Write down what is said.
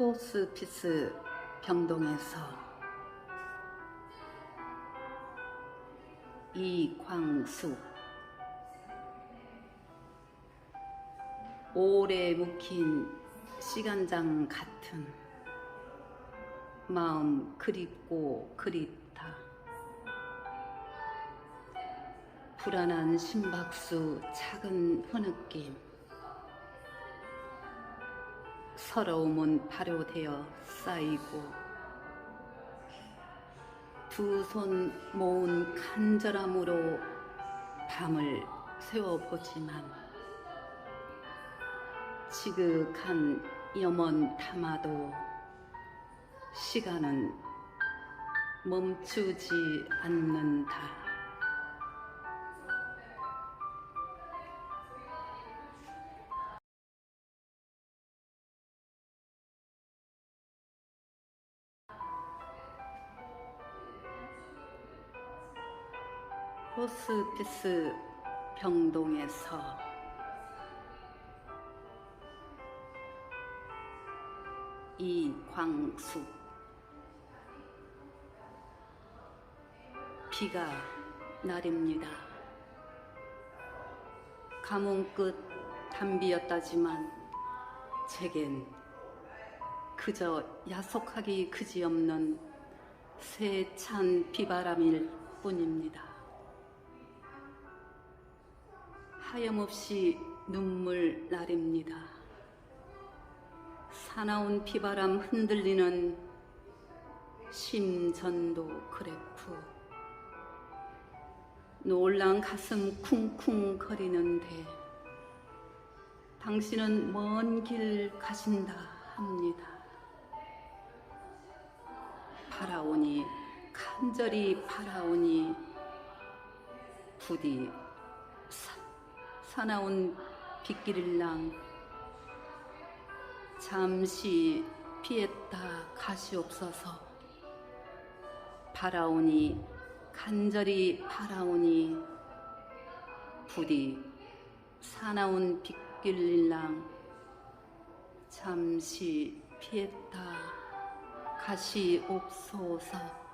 호스피스 병동에서 이광수. 오래 묵힌 시간장 같은 마음 그립고 그립다. 불안한 심박수 작은 흐느낌 서러움은 발효되어 쌓이고 두 손 모은 간절함으로 밤을 세워보지만 지극한 염원 담아도 시간은 멈추지 않는다. 호스피스 병동에서 이광숙 비가 날입니다. 가뭄 끝 담비였다지만 제겐 그저 야속하기 그지없는 세찬 비바람일 뿐입니다. 하염없이 눈물 날입니다. 사나운 비바람 흔들리는 심전도 그래프 놀란 가슴 쿵쿵 거리는데 당신은 먼 길 가신다 합니다. 바라오니 간절히 바라오니 부디 사, 사나운 빗길일랑 잠시 피했다 가시옵소서 바라오니 간절히 바라오니 부디 사나운 빗길일랑 잠시 피했다 가시옵소서